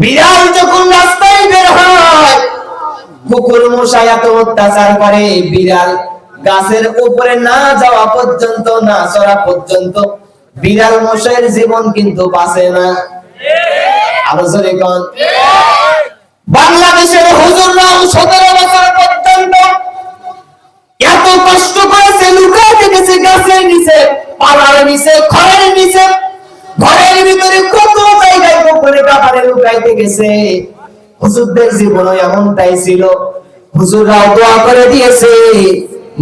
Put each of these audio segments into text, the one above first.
বিড়াল যখন রাস্তায় বের হয়, কুকুর মশাই এত অত্যাচার করে, বিড়াল গাছের উপরে না যাওয়া পর্যন্ত, না চড়া পর্যন্ত, বিড়াল মশাইয়ের জীবন কিন্তু বাঁচে না। আরও জোরে কন। বাংলাদেশের হুজুররাও সতেরো বছর পর্যন্ত এত কষ্ট করেছে, লুকায় থেকেছে গাছের নিচে পালার নিচে, ঘরের নিচে, ঘরের ভিতরে পুকুরে কাপারে লুকাইতে গেছে। হুজুরদের জীবনও এমনটাই ছিল। হুজুররাও দোয়া করে দিয়েছে।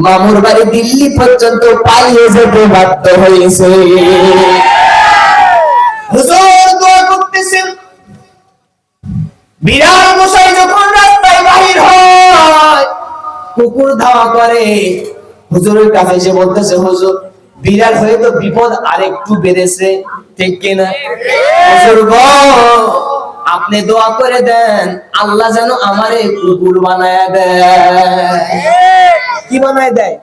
মামুর বাড়ি দিল্লি পর্যন্ত পালিয়ে যেতে বাধ্য হয়েছে। হুজুর বিড়াল মশাই যখন রাস্তায় বাহির হয়, কুকুর ধাওয়া করে। হুজুরের কাছে এসে বলতেছে, হুজুর, বিড়াল হয়ে তো বিপদ আরেকটু বেড়েছে। ঠিক কিনা? হুজুর গো আপনি দোয়া করে দেন আল্লাহ যেন আমারে কুকুর বানায় দেয়। কি বানায় দেয়?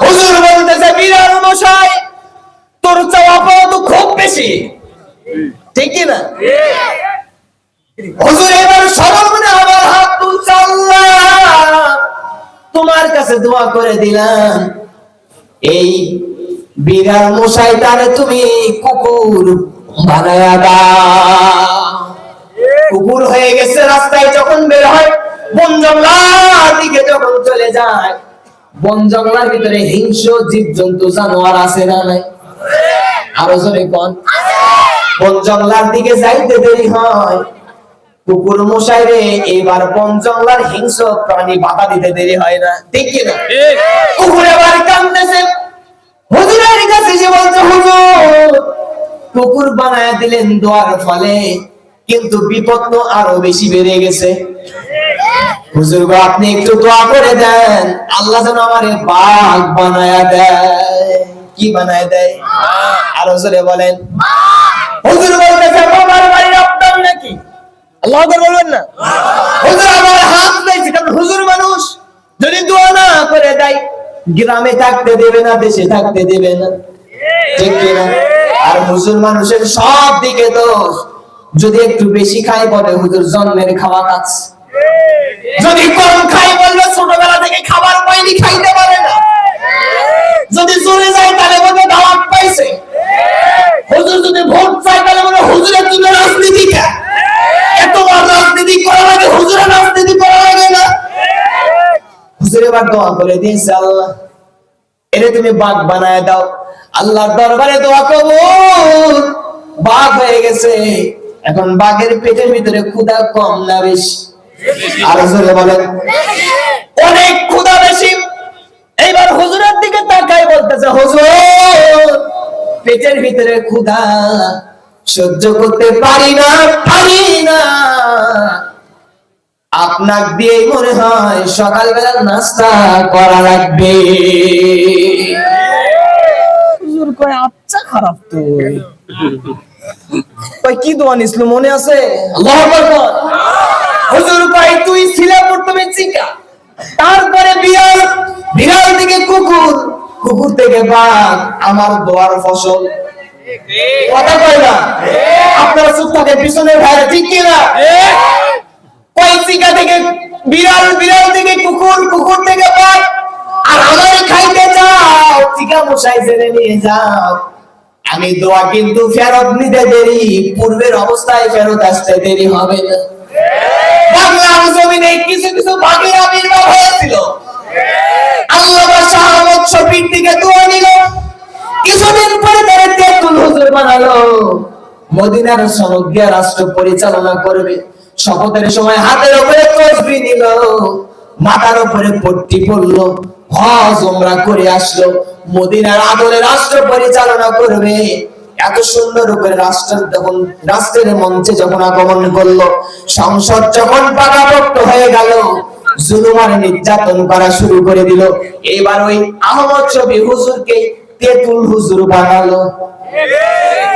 হুজুর বলতেছে বিড়াল মশাই তোর চাওয়া পাওয়া তো খুব বেশি। ঠিক কিনা? হুজুর এবার সরল মনে আমার হাত তুলছে আল্লাহ। তোমার কাছে দোয়া করে দিলাম। এই বিড়াল মশাই তারে তুমি কুকুর বানায়া কুকুর হয়ে গেছে রাস্তায় যখন বের হয় বন জঙ্গলার দিকে যখন চলে যায় বন জঙ্গলার ভিতরে হিংস্র জীব জন্তু জানোয়ার আছে না নাই? আরও জোরে কোন। বন জঙ্গলার দিকে যাইতে দেরি হয়। কুকুর মশাই রে এবার বন জঙ্গলার হিংস্র প্রাণী বাধা দিতে দেরি হয় না। ঠিক কি না কুকুর এবার কান্দতেছে হুজুরের কাছে যে হুজুর কুকুর বানায় দিলেন দোয়ার ফলে কিন্তু বিপদ তো আরও বেশি বেড়ে গেছে। হুজুর গো আপনি একটু দোয়া করে দেন। আল্লাহ যেন আমারে বাঘ বানায়া দেয়। কি বানায় দেয়? আরও জোরে বলেন। হুজুর বলতেছে বাবার বাড়ির আপনার নাকি? আল্লাহ আকবার বলবেন না হুজুর আমার হাত পেয়েছে কারণ হুজুর মানুষ যদি দোয়া না করে দেয় গ্রামে থাকতে দেবে না, দেশে থাকতে দেবে না। ঠিক কিনা? আর হুজুর মানুষের সব দিকে দোষ। যদি একটু বেশি খাই বলে হুজুর, জন্মের খাওয়া খাচ্ছে যদি কম খাই বলবে, ছোটবেলা থেকে খাবার পাইনি, খাইতে পারে না। যদি চলে যায়, তাহলে বলবে, দাওয়াত পাইছে। হুজুর যদি ভোট চায়, তাহলে বলে হুজুরের জন্য রাজনীতি এত রাজনীতি করা লাগে, হুজুরের রাজনীতি করা লাগে না। হুজুর এবার দোয়া করে দিয়েছে আল্লাহ এরে তুমি বাঘ বানায় দাও। আল্লাহর দরবারে দোয়া কবুল। বাঘ হয়ে গেছে। এখন বাঘের পেটের ভিতরে ক্ষুধা কম না বেশি? আর জোরে বলেন। অনেক ক্ষুধা বেশি। এইবার হুজুরের দিকে তাকায় বলতেছে, হুজুর, পেটের ভিতরে ক্ষুধা সহ্য করতে পারি না পারি না। আপনার দিয়েই মনে হয় সকালবেলা নাস্তা করা লাগবে। হুজুর কয় আচ্ছা খারাপ তো। কই কি দোয়া নিছিল মনে আছে? আল্লাহু আকবার। হুজুর কয় তুই ছিলে প্রথমে চিকা তারপরে বিড়াল বিড়াল থেকে কুকুর কুকুর থেকে বাঘ আমার দোয়ার ফসল। কথা কয় না? আপনারা চুপ থাকে পিছনে ভাইরা ঠিক কি না কয় চিকা থেকে বিড়াল বিড়াল থেকে কুকুর কুকুর থেকে আর আমারে খাইতে যাও মশাই নিয়ে যাও। আমি দোয়া কিন্তু ফেরত নিতে দেরি, পূর্বের অবস্থায় ফেরত আসতে দেরি হবে জমিনে কিছু কিছু বাঘের আবির্ভাব হয়েছিল। আল্লাহ দিকে দোয়া নিল কিছুদিন পরে তারা তেতুল হুজুর বানালো। মদিনার সমগ্র রাষ্ট্র পরিচালনা করবে। শপথের সময় হাতের উপরে তসবি নিল, মাথার উপরে পট্টি পড়ল হজ ওমরা করে আসলো, মদিনার আদলে রাষ্ট্র পরিচালনা করবে। এত সুন্দর করে রাষ্ট্র যখন, রাষ্ট্রের মঞ্চে যখন আগমন করল, সংসদ যখন পাকাপোক্ত হয়ে গেল, জুলুমার নির্যাতন করা শুরু করে দিল। এবার ওই আহমদ শফি হুজুরকে তেতুল হুজুর বানালো। ঠিক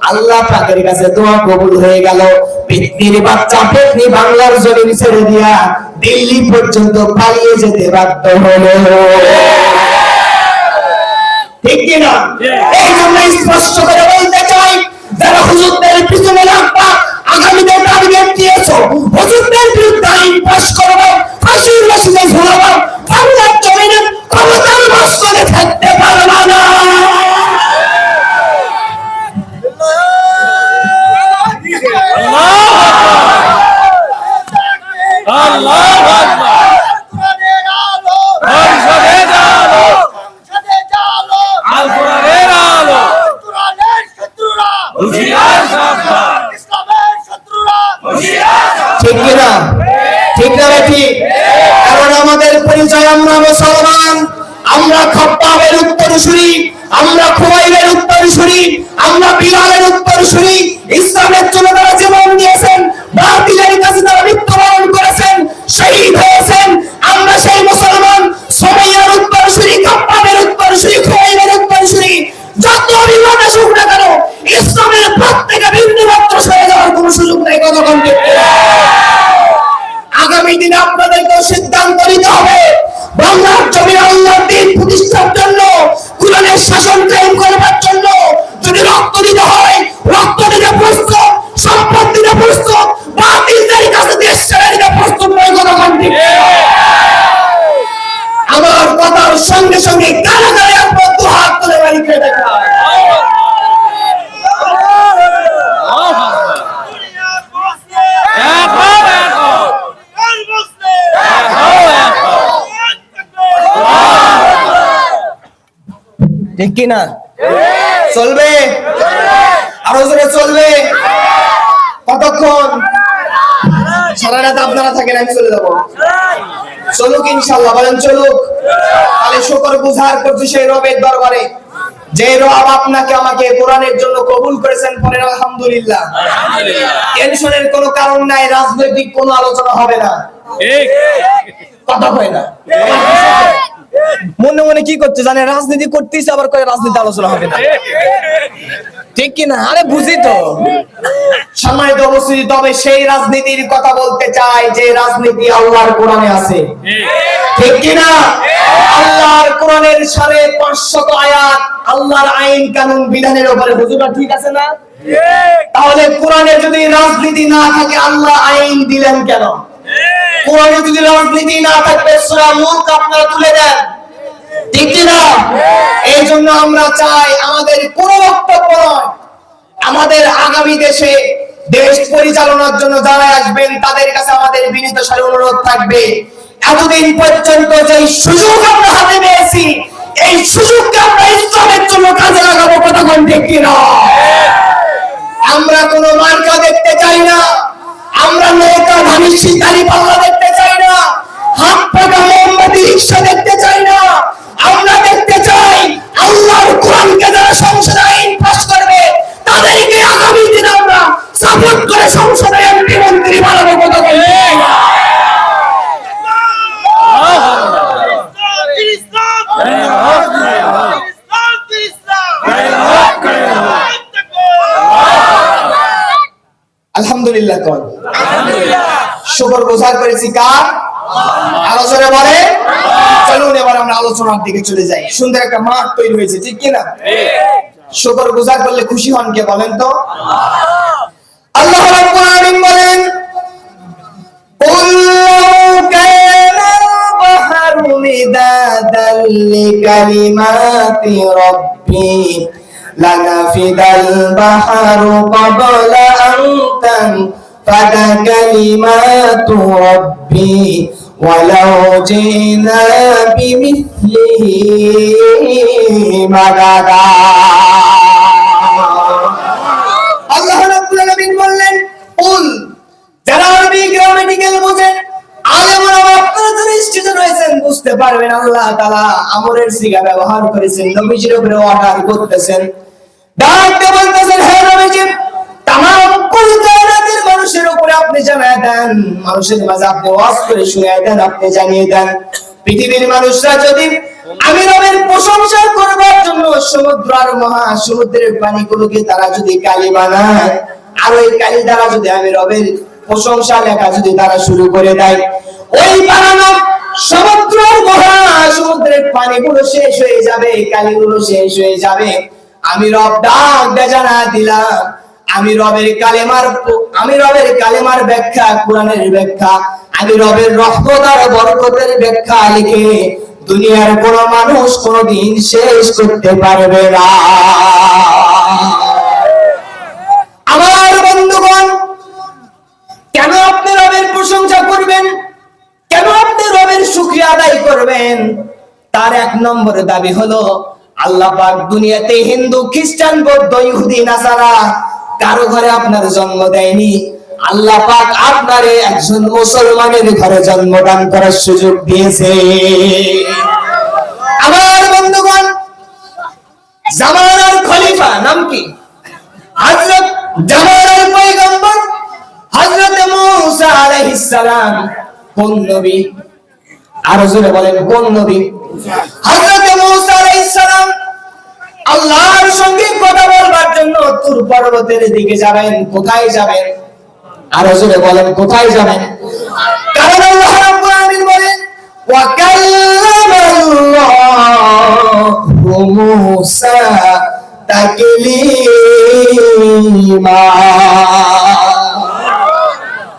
আল্লাহ পাকের কাছে দোয়া কবুল হয়ে গেল। পেতনির বাচ্চা পেতনি বাংলার জমিন ছেড়ে দিয়া দিল্লি পর্যন্ত পালিয়ে যেতে বাধ্য হলো। ঠিক কিনা এই জন্য স্পষ্ট করে বলতে চাই যারা হুজুরদের পিছনে লাগবা আগামীতে টার্গেট দিয়েছ হুজুরদের বিরুদ্ধে আইন পাস করব ফাঁসির রসিদে ঝুলাবো বাংলার জমিনে ক্ষমতার বাস করে থাকতে পারবা না আল্লাহ সংসদের আলো সংসদের আলো সংসদে আলো আল কোরআনের আলো কোরআনের শত্রুরা হুঁশিয়ার সাবধান ইসলামের শত্রুরা হুঁশিয়ার কারণ আমাদের পরিচয় আমরা মুসলমান আমরা খপ্পাবের উত্তরসূরি, আমরা খুবাইবের উত্তরসূরি, আমরা বিলালের উত্তরসূরি, ইসলামের জন্য তারা জীবন দিয়েছেন ঠিক কি না চলবে? আরও জোরে চলবে? কতক্ষণ? সারা রাত আপনারা থাকেন আমি চলে যাব। চলুক ইনশাল্লাহ বলেন চলুক। তাহলে শুকর বুঝার করছি সেই রবের দরবারে। যে রব আপনাকে আমাকে কোরআনের জন্য কবুল করেছেন পরের আলহামদুলিল্লাহ। টেনশনের কোনো কারণ নাই রাজনৈতিক কোনো আলোচনা হবে না। ঠিক। কথা হয় না। মনে মনে কি করছে জানে রাজনীতি করতেছে আবার কয়ে রাজনীতি আলোচনা হবে না ঠিক কি না আরে বুঝি তো সম্মানিত উপস্থিতি তবে সেই রাজনীতির কথা বলতে চাই যে রাজনীতি আল্লাহর কোরআনে আছে ঠিক কি না আল্লাহর কোরআনের সাড়ে পাঁচশত আয়াত আল্লাহর আইন কানুন বিধানের উপরে হুজুরা ঠিক আছে না তাহলে কোরআনে যদি রাজনীতি না থাকে আল্লাহ আইন দিলেন কেন কোরআনে যদি রাজনীতি না থাকবে, সূরা মুলক আপনারা তুলে দেন। ঠিক না এই জন্য আমরা চাই আমাদের কোন বক্তব্য নয়। আমাদের আগামী দেশে দেশ পরিচালনার জন্য যারা আসবেন, তাদের কাছে আমাদের বিনীত সারি অনুরোধ থাকবে। এতদিন পর্যন্ত যে সুযোগ আমরা হাতে পেয়েছি, এই সুযোগকে আমরা ইসলামের জন্য কাজে লাগাবো কতক্ষণ ঠিক কিনা? আমরা কোনো মার্কা দেখতে চাই না। আমরা নৌকা ধানি সিতারি পাল্লা দেখতে চাই না। হাত পাকা মোমবাতি রিক্সা দেখতে চাই না। আমরা দেখতে চাই আল্লাহর কোরআনকে যারা সংসদে আইন পাশ করবে, তাদেরকে আগামী দিনে আমরা সাপোর্ট করে সংসদে এমপি আলহামদুলিল্লাহ কর। শুকর গোজার করেছি কার? আলোচনা বলে। চলুন এবার আমরা আলোচনার দিকে চলে যাই। সুন্দর একটা মাঠ তৈরি হয়েছে ঠিক কিনা শুকর গুজার করলে খুশি হন কে বলেন তো? আল্লাহ। রাব্বুল আলামিন বলেন কুল কানা বাহরু لنفد البحر قبل أن تنفد كلمات ربي ولو جئنا بمثله مددا আল্লাহ রাব্বুল আলামিন বললেন কুল যারা আরবি গ্রামাটিক্যাল বোঝেন আলেমরা আপনারা তো নিশ্চিত রয়েছেন বুঝতে পারবেন আল্লাহ তাআলা আমরের সিগা ব্যবহার করেছেন নবীজির উপরে অর্ডার করতেছেন ডাকতে বলতেছেন, হে নবীজি কুল কায়নাতের মানুষের উপরে আপনি জানায় দেন। মানুষের মাঝে আপনি ওয়াজ করে দেন, আপনি জানিয়ে দেন। পৃথিবীর মানুষরা যদি আমি রবের প্রশংসা করবার জন্য সমুদ্র আর পানিগুলোকে তারা যদি কালি বানায়, আর ওই কালি দ্বারা যদি আমি রবের প্রশংসা লেখা যদি তারা শুরু করে দেয়, ওই বানানো সমুদ্র মহাসমুদ্রের পানিগুলো শেষ হয়ে যাবে, কালিগুলো শেষ হয়ে যাবে। আমি রব ডাক বেজানা দিলাম। আমি রবের কালেমার আমি রবের কালেমার ব্যাখ্যা, কোরআনের ব্যাখ্যা, আমি রবের রহমতার বরকতের ব্যাখ্যা লিখে দুনিয়ার কোন মানুষ কোনদিন শেষ করতে পারবে না। আমার বন্ধুগণ, কেন আপনি রবের প্রশংসা করবেন? কেন আপনি রবের সুখী আদায় করবেন? তার এক নম্বর দাবি হলো আল্লাহ পাক দুনিয়াতে হিন্দু, খ্রিস্টান, বৌদ্ধ, ইহুদি, নাসারা কারও ঘরে আপনার জন্ম দেয়নি। আল্লাহ পাক আপনারে একজন মুসলমানের ঘরে জন্মদান করার সুযোগ দিয়েছে। আমার বন্ধুগণ, জামানার খলিফা নাম কি? হযরত জামানার পয়গম্বর, হযরত মূসা আলাইহিস সালাম কোন নবী? আর জোরে বলেন, কোন নবী? আল্লাহর সঙ্গে কথা বলবার জন্য তুর পর্বতের দিকে যাবেন, কোথায় যাবেন? আর জোরে বলেন, কোথায় যাবেন? কারণ আল্লাহ রাব্বুল আলামিন বলেন তাকলিমা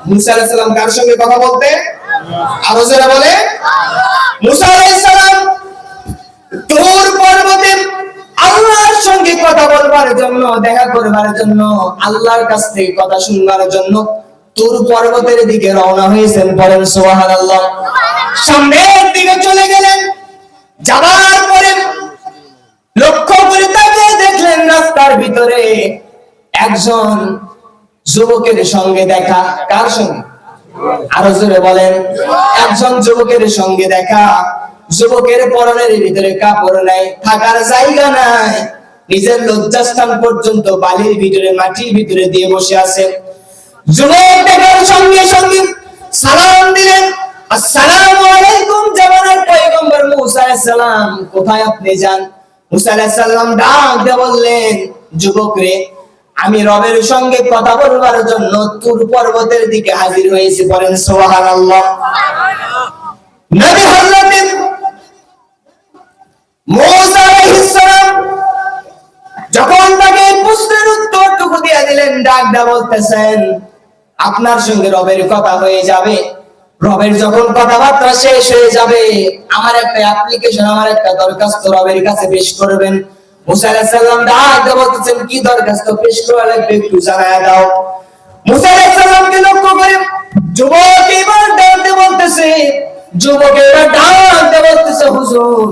মুসা আলাইহিস সালাম কার সঙ্গে কথা বলতে আরও বলে মুসা আলাইহিস সালাম তোর পর্বতে সঙ্গে কথা বলবার জন্য, দেখা করবার জন্য, আল্লাহর কাছ থেকে কথা শুনবার জন্য তোর পর্বতের দিকে রওনা হয়েছেন বলেন সুবহানাল্লাহ। সামনের দিকে চলে গেলেন, যাবার পরে লক্ষ্য করে তাকে দেখলেন রাস্তার ভিতরে একজন যুবকের সঙ্গে দেখা, কার সঙ্গে? আরও জোরে বলেন, একজন যুবকের সঙ্গে দেখা, যুবকের পরনের ভিতরে কাপড় নাই, থাকার জায়গা নাই। নিজের লজ্জাস্থান পর্যন্ত বালির ভিতরে মাটির ভিতরে দিয়ে বসে আছে। যুবক সঙ্গে সঙ্গে সালাম দিলেন। আসসালামু আলাইকুম জামানার পয়গম্বর মুসা আলাইহিস সালাম কোথায় আপনি যান? মুসা আলাইহিস সালাম ডাক দিয়ে বললেন যুবক রে আমি রবের সঙ্গে কথা বলবার জন্য তুর পর্বতের দিকে হাজির হয়েছি বলেন সুবহানাল্লাহ। নবী হযরত মুসা ডাক দা বলতেছেন, আপনার সঙ্গে রবের কথা হয়ে যাবে। রবের যখন কথাবার্তা শেষ হয়ে যাবে, আমার একটা অ্যাপ্লিকেশন আমার একটা দরখাস্ত রবের কাছে পেশ করবেন। মুসা আলাইহিস সালাম ডাক দিয়ে বলতেছেন, কি দরখাস্ত পেশ করা লাগবে একটু জানায় দাও। মুসা আলাইহিস লক্ষ্য করে যুবক এবার বলতেছে, যুবক এবার বলতেছে, হুজুর,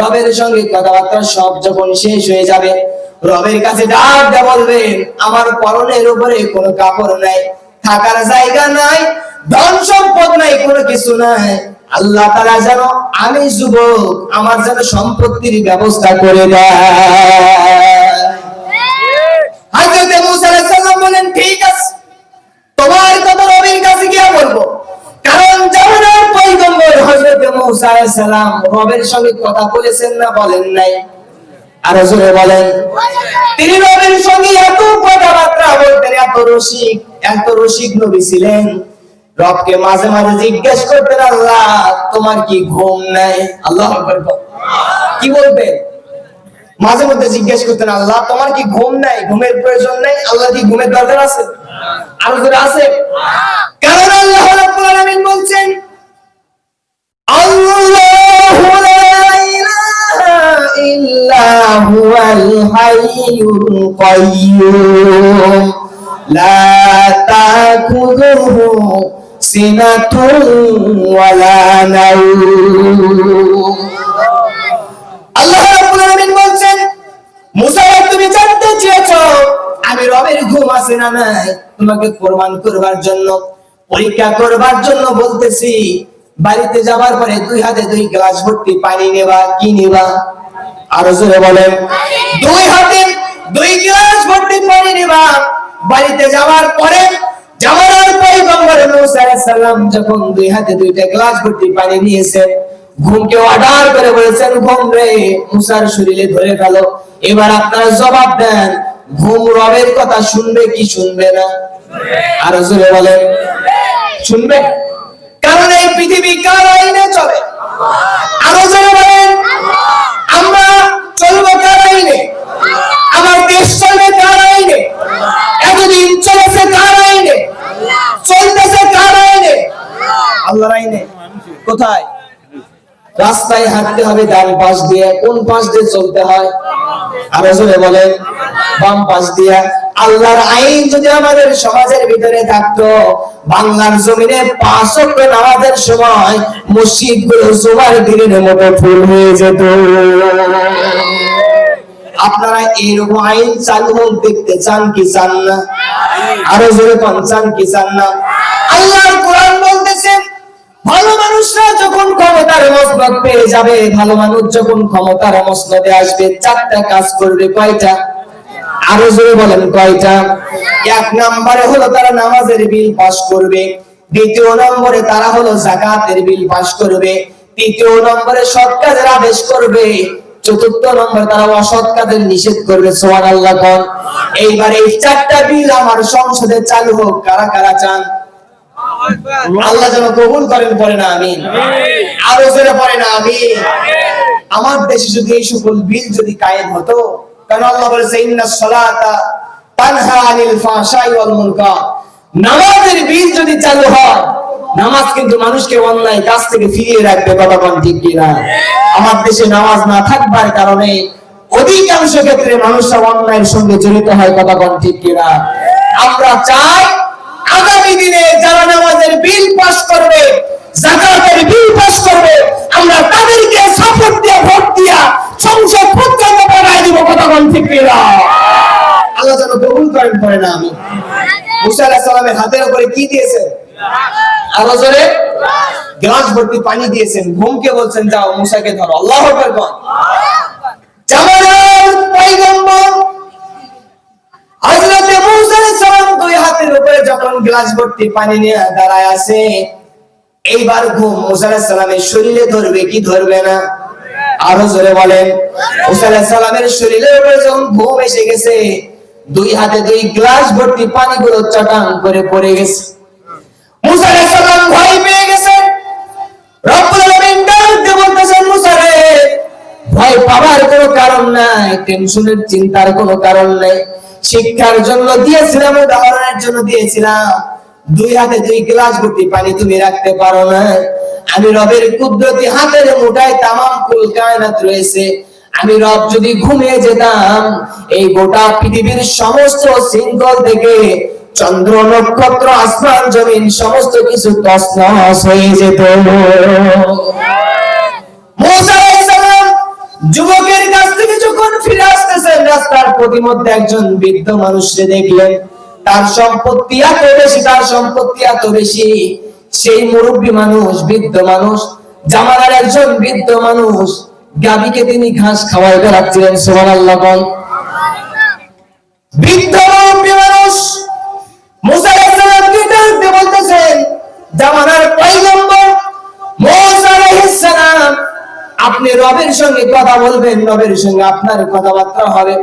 রবের সঙ্গে কথাবার্তা সব যখন শেষ হয়ে যাবে রবের কাছে ডাক দিয়ে বলবেন, আমার পরনের উপরে কোনো কাপড় নাই, থাকার জায়গা নাই, ধন সম্পদ নাই, কোনো কিছু নাই। আল্লাহ তারা যেন আমি যুবক, আমার যেন সম্পত্তির ব্যবস্থা করে দেয়। হাজরতে বলেন, ঠিক আছে, তোমার কথা রবির কাছে গিয়ে বলব। কারণ জামানার পয়গম্বর হযরত মুসা সালাম রবের সঙ্গে কথা বলেছেন না, বলেন নাই। আর জোরে বলেন। তিনি রবের সঙ্গে এত কথাবার্তা বলতেন, এত রসিক এত রসিক নবী ছিলেন। রবকে মাঝে মাঝে জিজ্ঞেস করতেন, আল্লাহ, তোমার কি ঘুম নাই? আল্লাহ কি বলতেন মাঝে মধ্যে জিজ্ঞেস করতেন, আল্লাহ, তোমার কি ঘুম নাই? ঘুমের প্রয়োজন নাই? আল্লাহ কি ঘুমের দরকার আছে? আরও করে আছে? কারণ আল্লাহ বলছেন, আল্লাহু হুয়াল হাইয়ুল কাইয়্যুম লা তাখুযুহু সিনাতুন ওয়ালা নাওম আল্লাহ রাব্বুল আলামিন বলছেন, মুসা তুমি জানতে চেয়েছো, আমি রবের ঘুম আছে না নাই? তোমাকে কোরবান করবার জন্য, পরীক্ষা করবার জন্য বলতেছি বাড়িতে যাবার পরে দুই হাতে দুই গ্লাস ভর্তি পানি নেবা, কি নেবা? আরও জোরে বলেন। দুই হাতে দুই গ্লাস ভর্তি পানি নেবা। বাড়িতে যাওয়ার পরে জামানার পয়গম্বর মুসা সালাম যখন দুই হাতে দুইটা গ্লাস ভর্তি পানি নিয়েছেন, ঘুমকে অর্ডার করে বলেছেন, ঘুম রে, মুসার শরীরে ধরে ফেলো। এবার আপনারা জবাব দেন, ঘুম রবের কথা শুনবে কি শুনবে না? আরও জোরে বলেন। শুনবে? কারণ এই পৃথিবী কার আইনে চলে? আরও জোরে বলেন। আমরা চলবো কার আইনে? আমার দেশ চলবে কার আইনে? এতদিন চলেছে কার আইনে? চলতেছে কার আইনে? আল্লাহর আইনে। কোথায়? রাস্তায় হাঁটতে হবে ডান পাশ দিয়ে, কোন পাশ দিয়ে চলতে হয়? আরও জোরে বলেন। বাম পাশ দিয়ে আল্লাহর আইন যদি আমাদের সমাজের ভিতরে থাকতো, বাংলার জমিনে পাঁচ নামাজের সময় মসজিদগুলো জোয়ার দিনের মতো ফুল হয়ে যেত। আপনারা এইরকম আইন চালু হোক, দেখতে চান কি চান না? আরও জোরে পান চান কি চান না? আল্লাহর কোরআন বলতেছে, ভালো মানুষরা যখন ক্ষমতার মসনদ পেয়ে যাবে, ভালো মানুষ যখন ক্ষমতার মসনদে আসবে, চারটা কাজ করবে, কয়টা? আরও জোরে বলেন কয়টা? এক নম্বরে হলো তারা নামাজের বিল পাস করবে দ্বিতীয় নম্বরে তারা হলো জাকাতের বিল পাস করবে তৃতীয় নম্বরে সৎ কাজের আদেশ করবে চতুর্থ নম্বরে তারা অসৎ কাজের নিষেধ করবে সোহান আল্লাহ কন এইবার এই চারটা বিল আমার সংসদে চালু হোক কারা কারা চান? আল্লাহ যেন কবুল করেন পরে না আমি আরও জোরে পড়ে না আমি আমার দেশে যদি এই সকল বিল যদি কায়েম হতো কারণ আল্লাহ বলেছে, ইন্না সলাতা তানহা আনিল ফাহশাই ওয়াল মুনকার। নামাজের বিল যদি চালু হয়, নামাজ কিন্তু মানুষকে অন্যায় কাজ থেকে ফিরিয়ে রাখবে কোন ঠিক কিনা? আমার দেশে নামাজ না থাকবার কারণে অধিকাংশ ক্ষেত্রে মানুষরা অন্যায়ের সঙ্গে জড়িত হয় কোন ঠিক কিনা? আমরা চাই আগামী দিনে যারা নামাজের বিল পাস করবে, জাকাতের বিল পাস করবে, আমরা তাদেরকে সাপোর্ট দিয়ে ভোট দিয়া দিব কিনা? আল্লাহ যেন কবুল করেন না আমি। মুসা আলাইহিস সালামের হাতের উপরে কি আরও জোরে? গ্লাস ভর্তি পানি দিয়েছেন, ঘুমকে বলছেন, যাও, মুসাকে ধরো, আল্লাহ হযরতে মুসা আলাইহিস সালাম দুই হাতের উপরে যখন গ্লাস ভর্তি পানি নিয়ে দাঁড়ায় আছে, এইবার ঘুম মুসা আলাইহিস সালামের শরীরে ধরবে কি ধরবে না? আরও জোরে বলেন। সালামের শরীরের উপরে ঘুম এসে গেছে, দুই হাতে দুই গ্লাস ভর্তি পানিগুলো চটাং করে পড়ে গেছে। চিন্তার কোনো কারণ নাই। শিক্ষার জন্য দিয়েছিলাম, উদাহরণের জন্য দিয়েছিলাম। দুই হাতে দুই গ্লাস ভর্তি পানি তুমি রাখতে পারো না। আমি রবের কুদরতি হাতের মুঠায় তামাম কুল কায়নাত রয়েছে। আমি রব যদি ঘুমিয়ে যেতাম, এই গোটা পৃথিবীর সমস্ত শৃঙ্খল থেকে চন্দ্র, নক্ষত্র, আসমান, জমিন, সমস্ত কিছু তছনছ হয়ে যেত। যুবকের কাছ থেকে যখন ফিরে আসতেছেন, রাস্তার প্রতিমধ্যে একজন বৃদ্ধ মানুষকে দেখলেন। তার সম্পত্তি এত বেশি, তার সম্পত্তি এত বেশি। সেই মুরব্বী মানুষ, বৃদ্ধ মানুষ, জামানার একজন বৃদ্ধ মানুষ গাবিকে তিনি ঘাস খাওয়াই বেড়াচ্ছিলেন বল। মুসা আলাইহিস সালাম, আপনি রবের সঙ্গে কথা বলবেন, রবের সঙ্গে আপনার কথাবার্তা হবে।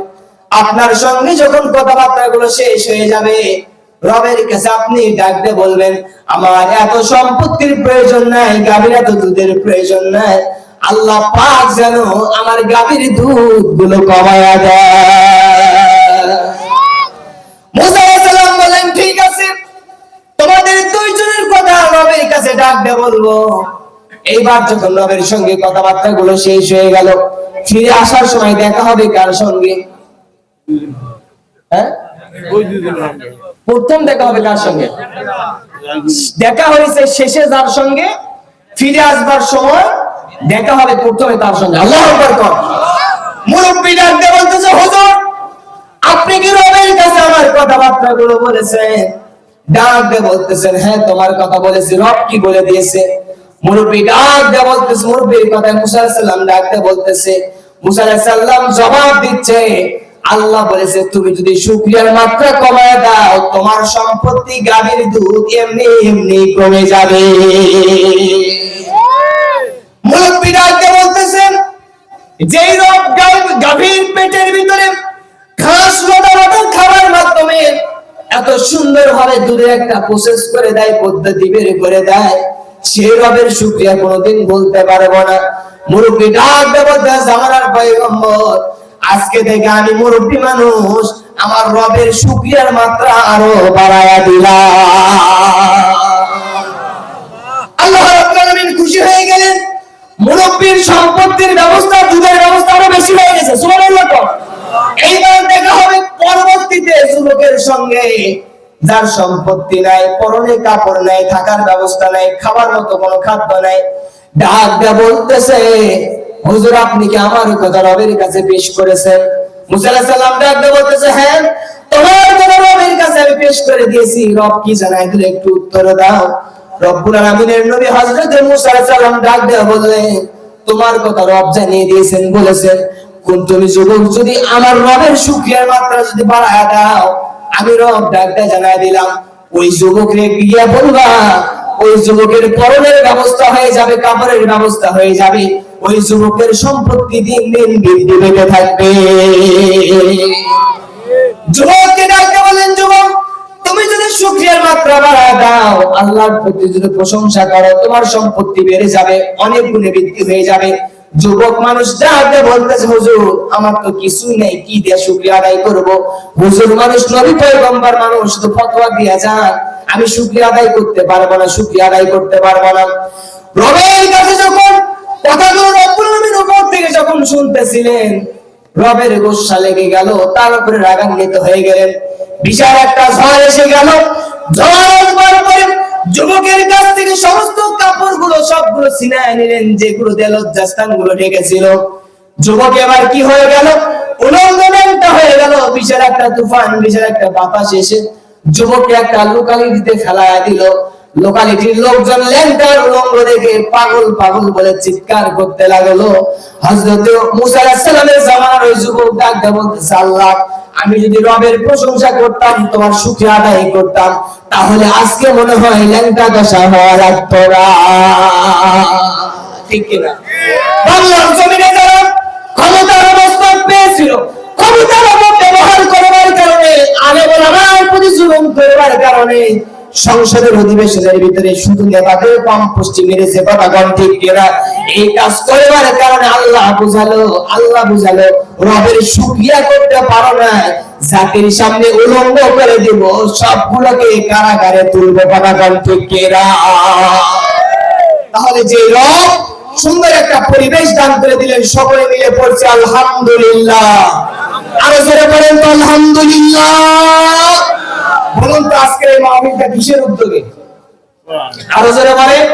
আপনার সঙ্গে যখন কথাবার্তা গুলো শেষ হয়ে যাবে, রবের কাছে আপনি ডাকতে বলবেন, আমার এত সম্পত্তির প্রয়োজন নাই, গাভীর এত দুধের প্রয়োজন নাই। আল্লাহ পাক যেন আমার গাভীর দুধগুলো কমায়া বলেন ঠিক আছে, তোমাদের দুইজনের কথা রবের কাছে ডাকতে বলব। এইবার যখন রবের সঙ্গে কথাবার্তা গুলো শেষ হয়ে গেল, ফিরে আসার সময় দেখা হবে কার সঙ্গে? হ্যাঁ? প্রথম দেখা হবে কার সঙ্গে? দেখা হয়েছে শেষে যার সঙ্গে, ফিরে আসবার সময় দেখা হবে প্রথমে তার সঙ্গে। আল্লাহ ডাকতে হ্যাঁ তোমার কথা বলে দিয়েছে? মুরব্বী ডাক দিয়ে বলতেছে সালাম বলতেছে জবাব দিচ্ছে আল্লাহ বলেছে, তুমি যদি শুক্রিয়ার মাত্রা কমায় দাও, তোমার সম্পত্তি গাভীর দুধ এমনি এমনি কমে যাবে। বলতেছেন গাভীর পেটের ভিতরে খাবার মাধ্যমে এত সুন্দর ভাবে দুধের একটা প্রসেস করে দেয়, পদ্ধতি বের করে দেয়, সেই রবের শুক্রিয়া কোনোদিন বলতে পারব না। মুরব্বী ডাক দেবতা জামানার পয়গম্বর আজকে থেকে আমি মুরব্বী মানুষ, আমার রবের শুক্রিয়ার মাত্রা আরও বাড়ায়া দিলাম। আল্লাহ খুশি হয়ে গেলেন। মুরব্বীর সম্পত্তির ব্যবস্থা, দুধের ব্যবস্থা আরও বেশি হয়ে গেছে। এইবার দেখা হবে পরবর্তীতে যুবকের সঙ্গে। যার সম্পত্তি নাই, পরনে কাপড় নাই, থাকার ব্যবস্থা নাই, খাবার মতো কোনো খাদ্য নাই। ডাক বলতেছে হুজুর, আপনি কি আমার কথা রবের কাছে পেশ করেছেন? মুসা সালাম ডাক দিয়া বলতেছে হ্যাঁ তোমার কথা রবের কাছে আমি পেশ করে দিয়েছি। রব কি একটু উত্তর দাও। রব্বুল নবী মুসা সালাম ডাক তোমার কথা রব জানিয়ে দিয়েছেন, বলেছেন। কোন তুমি যুবক যদি আমার রবের শুকরিয়ার মাত্রা যদি বাড়ায় দাও, আমি রব ডাকটা জানাই দিলাম। ওই যুবকরে গিয়া বলবা, ওই যুবকের পরনের ব্যবস্থা হয়ে যাবে, কাপড়ের ব্যবস্থা হয়ে যাবে। ওই যুবকের সম্পত্তি দিন দিন বৃদ্ধি পেতে থাকবে। যুবককে ডাকতে বলেন, যুবক, তুমি যদি মাত্রা দাও, আল্লাহর প্রতি যদি প্রশংসা করো, তোমার সম্পত্তি বেড়ে যাবে, অনেক গুণে বৃদ্ধি হয়ে যাবে। যুবক মানুষ ডাকতে বলতেছে, হুজুর, আমার তো কিছুই নেই, কি দিয়ে শুকরিয়া আদায় করব? হুজুর মানুষ, নবী পয়গম্বর মানুষ শুধু ফতোয়া দিয়া যান। আমি শুকরিয়া আদায় করতে পারব না শুকরিয়া আদায় করতে পারব না। রবের কাছে যখন কথাগুলো রব্বুল উপর থেকে যখন শুনতেছিলেন, রবের গোসা লেগে গেল, তার উপরে রাগান্বিত হয়ে গেলেন। বিশাল একটা ঝড় এসে গেল। যুবকের কাছ থেকে সমস্ত সবগুলো নিলেন, যেগুলো দিয়ে গুলো ঢেকেছিল। যুবক এবার কি হয়ে গেল? উলঙ্গনটা হয়ে গেল। বিশাল একটা তুফান, বিশাল একটা বাতাস এসে যুবককে একটা লোকালিটিতে ফেলায়া দিল। লোকালিটির লোকজন ল্যাংটার উলঙ্গ দেখে পাগল পাগল বলে চিৎকার করতে লাগল। হযরত মুসা আলাইহিস সালামের জামানার ওই যুবক ডাক দিয়ে বলতেছে, আল্লাহ, আমি যদি রবের প্রশংসা করতাম, তোমার সুখে আদায় করতাম, তাহলে আজকে মনে হয় ল্যাংটা দশা হওয়া লাগতো না। ঠিক কিনা? বাংলার জমিনে যারা ক্ষমতার অবস্থা পেয়েছিল, ক্ষমতার অপব্যবহার করবার কারণে আলে আমার প্রতি জুলুম করবার কারণে সংসদের অধিবেশনের ভিতরে শুধু নেতাদের কম পুষ্টি মেরেছে কম ঠিক কিনা এই কাজ করবার কারণে আল্লাহ বুঝালো আল্লাহ বুঝালো, রবের শুকরিয়া করতে পারো না। জাতির সামনে উলঙ্গ করে দিব, সবগুলোকে কারাগারে তুলবো কম ঠিক কিনা তাহলে যে রব সুন্দর একটা পরিবেশ দান করে দিলেন, সকলে মিলে পড়ছে আলহামদুলিল্লাহ। আরও জোরে বলেন তো আলহামদুলিল্লাহ। বলুন তো আজকের এই মাহফিলটা কিসের উদ্যোগে? আরও জোরে বলেন।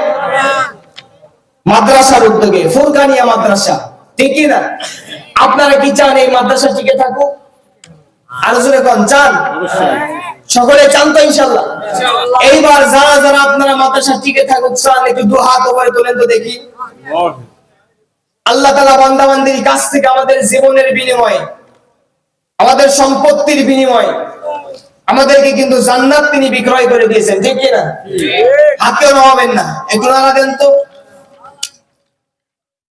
মাদ্রাসার উদ্যোগে ফুরকানিয়া মাদ্রাসা ঠিক না? আপনারা কি চান এই মাদ্রাসা টিকে থাকুক? আরও জোরে কোন চান? সকলে চান তো ইনশাল্লাহ এইবার যারা যারা আপনারা মাদ্রাসা টিকে থাকুক চান একটু দু হাত উপরে তোলেন তো দেখি। আল্লাহ তালা বান্দাবান্দির কাছ থেকে আমাদের জীবনের বিনিময়ে আমাদের সম্পত্তির বিনিময়ে আমাদেরকে কিন্তু জান্নাত তিনি বিক্রয় করে দিয়েছেন। ঠিক। কিনা হাতেও নামাবেন না। এগুলো আনা দেন তো।